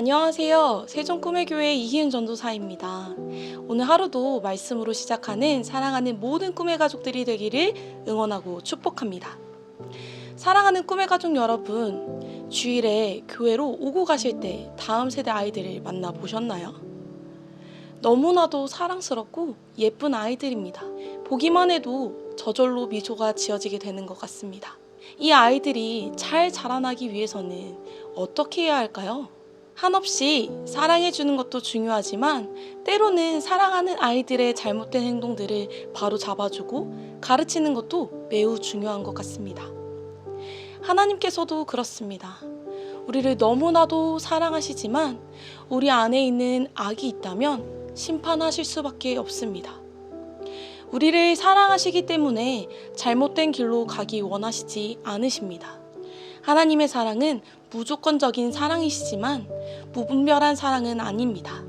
안녕하세요. 세종 꿈의 교회 이희은 전도사입니다. 오늘 하루도 말씀으로 시작하는 사랑하는 모든 꿈의 가족들이 되기를 응원하고 축복합니다. 사랑하는 꿈의 가족 여러분, 주일에 교회로 오고 가실 때 다음 세대 아이들을 만나 보셨나요? 너무나도 사랑스럽고 예쁜 아이들입니다. 보기만 해도 저절로 미소가 지어지게 되는 것 같습니다. 이 아이들이 잘 자라나기 위해서는 어떻게 해야 할까요? 한없이 사랑해주는 것도 중요하지만 때로는 사랑하는 아이들의 잘못된 행동들을 바로 잡아주고 가르치는 것도 매우 중요한 것 같습니다. 하나님께서도 그렇습니다. 우리를 너무나도 사랑하시지만 우리 안에 있는 악이 있다면 심판하실 수밖에 없습니다. 우리를 사랑하시기 때문에 잘못된 길로 가기 원하시지 않으십니다. 하나님의 사랑은 무조건적인 사랑이시지만 무분별한 사랑은 아닙니다.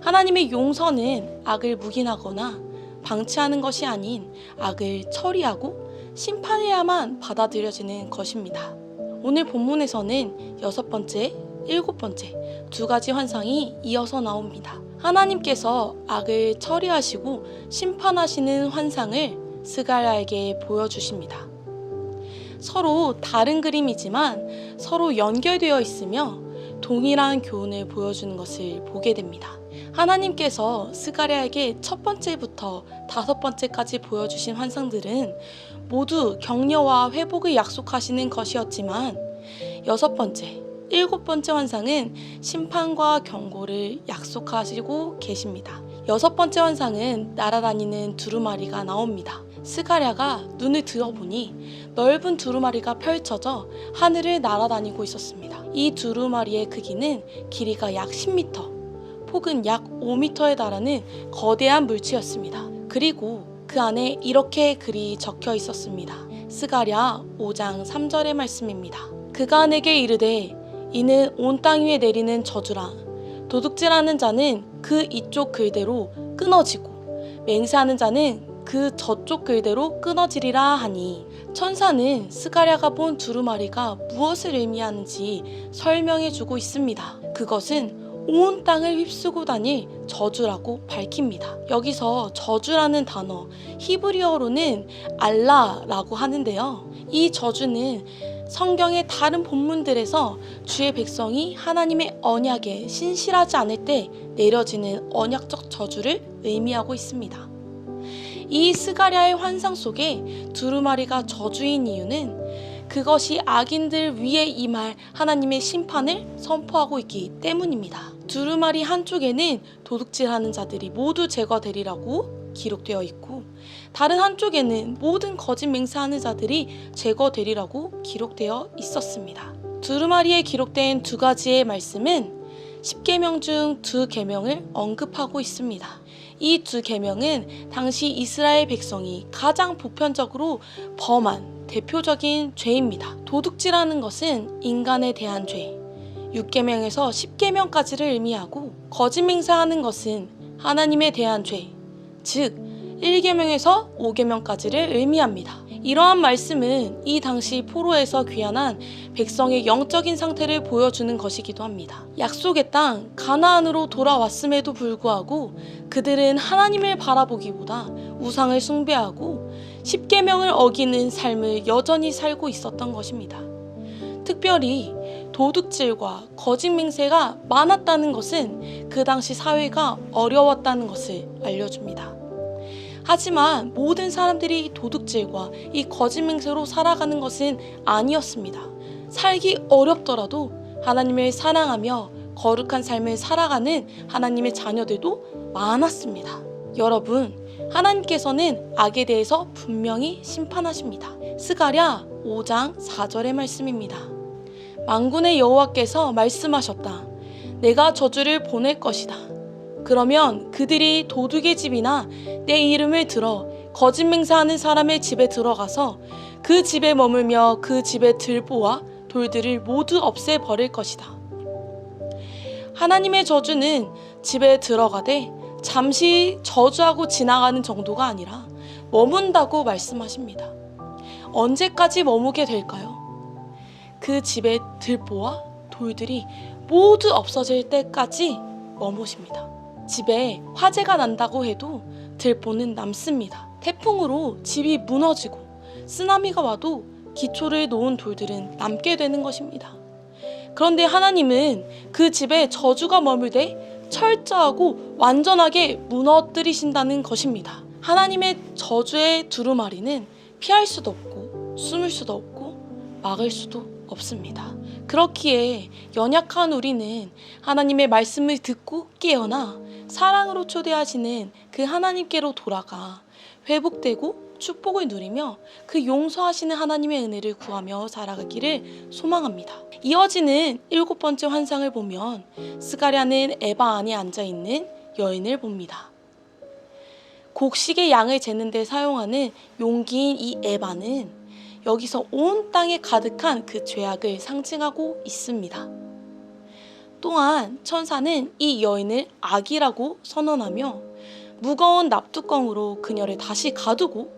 하나님의 용서는 악을 묵인하거나 방치하는 것이 아닌 악을 처리하고 심판해야만 받아들여지는 것입니다. 오늘 본문에서는 여섯 번째, 일곱 번째 두 가지 환상이 이어서 나옵니다. 하나님께서 악을 처리하시고 심판하시는 환상을 스가랴에게 보여주십니다. 서로 다른 그림이지만 서로 연결되어 있으며 동일한 교훈을 보여주는 것을 보게 됩니다. 하나님께서 스가랴에게 첫 번째부터 다섯 번째까지 보여주신 환상들은 모두 격려와 회복을 약속하시는 것이었지만 여섯 번째, 일곱 번째 환상은 심판과 경고를 약속하시고 계십니다. 여섯 번째 환상은 날아다니는 두루마리가 나옵니다. 스가랴가 눈을 들어보니 넓은 두루마리가 펼쳐져 하늘을 날아다니고 있었습니다. 이 두루마리의 크기는 길이가 약 10m, 폭은 약 5m에 달하는 거대한 물체였습니다. 그리고 그 안에 이렇게 글이 적혀 있었습니다. 스가랴 5장 3절의 말씀입니다. 그가 내게 이르되 이는 온 땅 위에 내리는 저주라 도둑질하는 자는 그 이쪽 글대로 끊어지고 맹세하는 자는 그 저쪽 글대로 끊어지리라 하니 천사는 스가랴가 본 두루마리가 무엇을 의미하는지 설명해 주고 있습니다. 그것은 온 땅을 휩쓰고 다닐 저주라고 밝힙니다. 여기서 저주라는 단어 히브리어로는 알라라고 하는데요. 이 저주는 성경의 다른 본문들에서 주의 백성이 하나님의 언약에 신실하지 않을 때 내려지는 언약적 저주를 의미하고 있습니다. 이 스가랴의 환상 속에 두루마리가 저주인 이유는 그것이 악인들 위에 임할 하나님의 심판을 선포하고 있기 때문입니다. 두루마리 한쪽에는 도둑질하는 자들이 모두 제거되리라고 기록되어 있고 다른 한쪽에는 모든 거짓 맹세하는 자들이 제거되리라고 기록되어 있었습니다. 두루마리에 기록된 두 가지의 말씀은 10계명 중 두 계명을 언급하고 있습니다. 이 두 계명은 당시 이스라엘 백성이 가장 보편적으로 범한 대표적인 죄입니다. 도둑질하는 것은 인간에 대한 죄. 6계명에서 10계명까지를 의미하고 거짓 맹세하는 것은 하나님에 대한 죄. 즉 1계명에서 5계명까지를 의미합니다. 이러한 말씀은 이 당시 포로에서 귀환한 백성의 영적인 상태를 보여주는 것이기도 합니다. 약속의 땅 가나안으로 돌아왔음에도 불구하고 그들은 하나님을 바라보기보다 우상을 숭배하고 십계명을 어기는 삶을 여전히 살고 있었던 것입니다. 특별히 도둑질과 거짓 맹세가 많았다는 것은 그 당시 사회가 어려웠다는 것을 알려줍니다. 하지만 모든 사람들이 도둑질과 이 거짓 맹세로 살아가는 것은 아니었습니다. 살기 어렵더라도 하나님을 사랑하며 거룩한 삶을 살아가는 하나님의 자녀들도 많았습니다. 여러분, 하나님께서는 악에 대해서 분명히 심판하십니다. 스가랴 5장 4절의 말씀입니다. 만군의 여호와께서 말씀하셨다. 내가 저주를 보낼 것이다. 그러면 그들이 도둑의 집이나 내 이름을 들어 거짓 맹세하는 사람의 집에 들어가서 그 집에 머물며 그 집의 들보와 돌들을 모두 없애 버릴 것이다. 하나님의 저주는 집에 들어가되 잠시 저주하고 지나가는 정도가 아니라 머문다고 말씀하십니다. 언제까지 머무게 될까요? 그 집의 들보와 돌들이 모두 없어질 때까지 머무십니다. 집에 화재가 난다고 해도 들보는 남습니다. 태풍으로 집이 무너지고 쓰나미가 와도 기초를 놓은 돌들은 남게 되는 것입니다. 그런데 하나님은 그 집에 저주가 머물되 철저하고 완전하게 무너뜨리신다는 것입니다. 하나님의 저주의 두루마리는 피할 수도 없고 숨을 수도 없고 막을 수도 없습니다. 그렇기에 연약한 우리는 하나님의 말씀을 듣고 깨어나 사랑으로 초대하시는 그 하나님께로 돌아가 회복되고 축복을 누리며 그 용서하시는 하나님의 은혜를 구하며 살아가기를 소망합니다. 이어지는 일곱 번째 환상을 보면 스가랴는 에바 안에 앉아 있는 여인을 봅니다. 곡식의 양을 재는 데 사용하는 용기인 이 에바는 여기서 온 땅에 가득한 그 죄악을 상징하고 있습니다. 또한 천사는 이 여인을 악이라고 선언하며 무거운 납뚜껑으로 그녀를 다시 가두고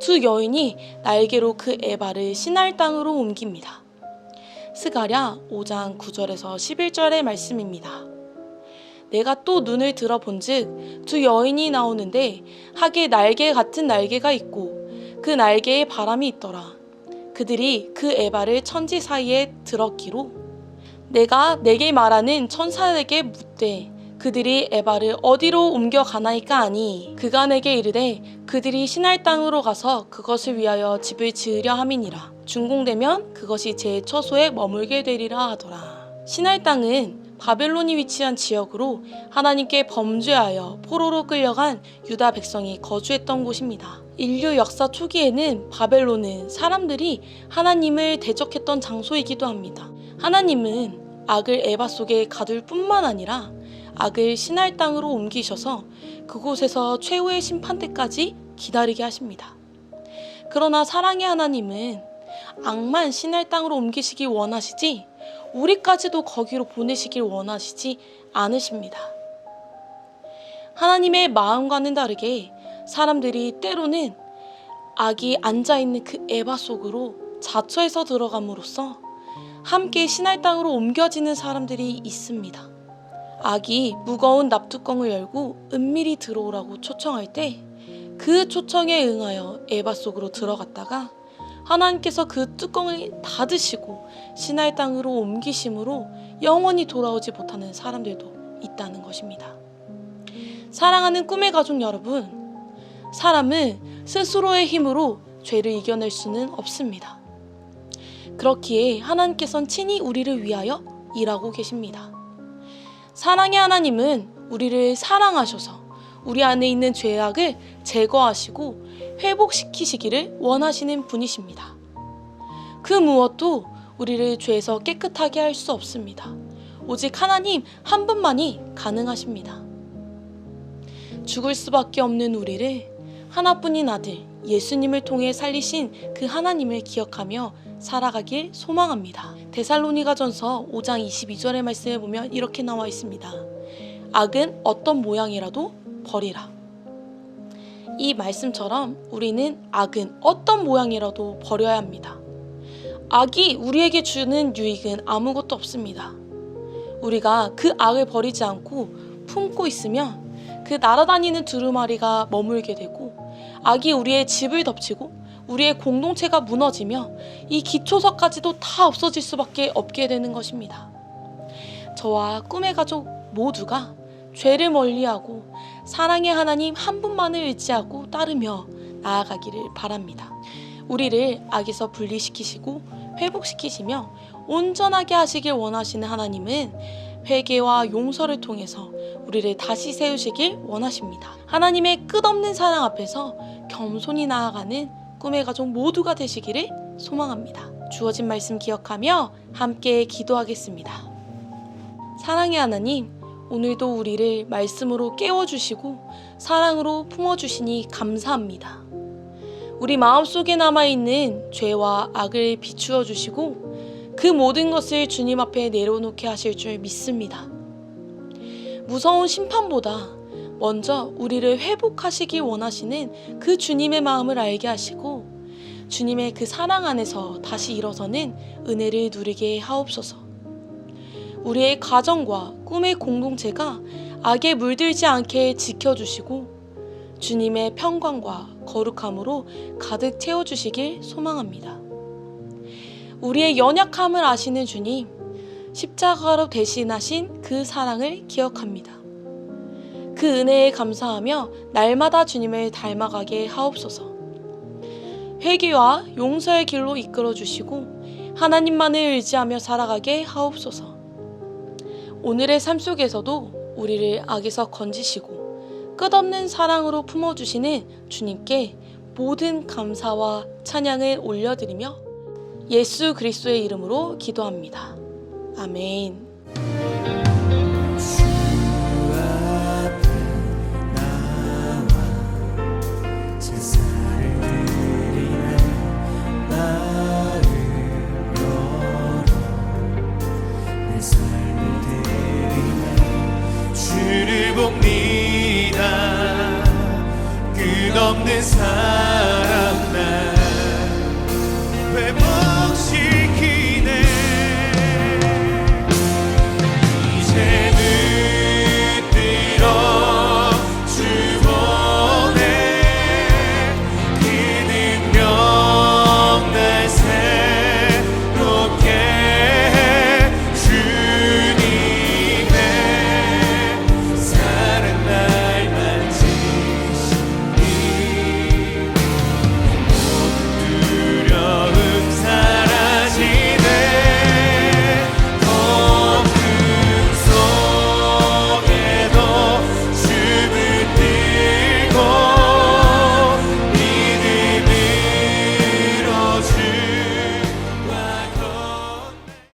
두 여인이 날개로 그 에바를 신할 땅으로 옮깁니다. 스가랴 5장 9절에서 11절의 말씀입니다. 내가 또 눈을 들어본즉 두 여인이 나오는데 하게 날개 같은 날개가 있고 그 날개에 바람이 있더라. 그들이 그 에바를 천지 사이에 들었기로 내가 내게 말하는 천사에게 묻되 그들이 에바를 어디로 옮겨 가나이까 하니 그가 내게 이르되 그들이 신할 땅으로 가서 그것을 위하여 집을 지으려 함이니라 준공되면 그것이 제 처소에 머물게 되리라 하더라 신할 땅은 바벨론이 위치한 지역으로 하나님께 범죄하여 포로로 끌려간 유다 백성이 거주했던 곳입니다. 인류 역사 초기에는 바벨론은 사람들이 하나님을 대적했던 장소이기도 합니다. 하나님은 악을 에바 속에 가둘 뿐만 아니라 악을 신할 땅으로 옮기셔서 그곳에서 최후의 심판 때까지 기다리게 하십니다. 그러나 사랑의 하나님은 악만 신할 땅으로 옮기시기 원하시지 우리까지도 거기로 보내시길 원하시지 않으십니다. 하나님의 마음과는 다르게 사람들이 때로는 악이 앉아있는 그 에바 속으로 자처해서 들어감으로써 함께 신할 땅으로 옮겨지는 사람들이 있습니다. 악이 무거운 납뚜껑을 열고 은밀히 들어오라고 초청할 때 그 초청에 응하여 에바 속으로 들어갔다가 하나님께서 그 뚜껑을 닫으시고 신할 땅으로 옮기심으로 영원히 돌아오지 못하는 사람들도 있다는 것입니다. 사랑하는 꿈의 가족 여러분, 사람은 스스로의 힘으로 죄를 이겨낼 수는 없습니다. 그렇기에 하나님께서는 친히 우리를 위하여 일하고 계십니다. 사랑의 하나님은 우리를 사랑하셔서 우리 안에 있는 죄악을 제거하시고 회복시키시기를 원하시는 분이십니다. 그 무엇도 우리를 죄에서 깨끗하게 할 수 없습니다. 오직 하나님 한 분만이 가능하십니다. 죽을 수밖에 없는 우리를 하나뿐인 아들 예수님을 통해 살리신 그 하나님을 기억하며 살아가길 소망합니다. 데살로니가전서 5장 22절의 말씀을 보면 이렇게 나와 있습니다. 악은 어떤 모양이라도 버리라. 이 말씀처럼 우리는 악은 어떤 모양이라도 버려야 합니다. 악이 우리에게 주는 유익은 아무것도 없습니다. 우리가 그 악을 버리지 않고 품고 있으면 그 날아다니는 두루마리가 머물게 되고 악이 우리의 집을 덮치고 우리의 공동체가 무너지며 이 기초석까지도 다 없어질 수밖에 없게 되는 것입니다. 저와 꿈의 가족 모두가 죄를 멀리하고 사랑의 하나님 한 분만을 의지하고 따르며 나아가기를 바랍니다. 우리를 악에서 분리시키시고 회복시키시며 온전하게 하시길 원하시는 하나님은 회개와 용서를 통해서 우리를 다시 세우시길 원하십니다. 하나님의 끝없는 사랑 앞에서 겸손히 나아가는 꿈의 가족 모두가 되시기를 소망합니다. 주어진 말씀 기억하며 함께 기도하겠습니다. 사랑의 하나님, 오늘도 우리를 말씀으로 깨워주시고 사랑으로 품어주시니 감사합니다. 우리 마음속에 남아있는 죄와 악을 비추어 주시고 그 모든 것을 주님 앞에 내려놓게 하실 줄 믿습니다. 무서운 심판보다 먼저 우리를 회복하시기 원하시는 그 주님의 마음을 알게 하시고 주님의 그 사랑 안에서 다시 일어서는 은혜를 누리게 하옵소서. 우리의 가정과 꿈의 공동체가 악에 물들지 않게 지켜주시고 주님의 평강과 거룩함으로 가득 채워주시길 소망합니다. 우리의 연약함을 아시는 주님, 십자가로 대신하신 그 사랑을 기억합니다. 그 은혜에 감사하며 날마다 주님을 닮아가게 하옵소서. 회개와 용서의 길로 이끌어 주시고 하나님만을 의지하며 살아가게 하옵소서. 오늘의 삶 속에서도 우리를 악에서 건지시고 끝없는 사랑으로 품어 주시는 주님께 모든 감사와 찬양을 올려드리며 예수 그리스도의 이름으로 기도합니다. 아멘.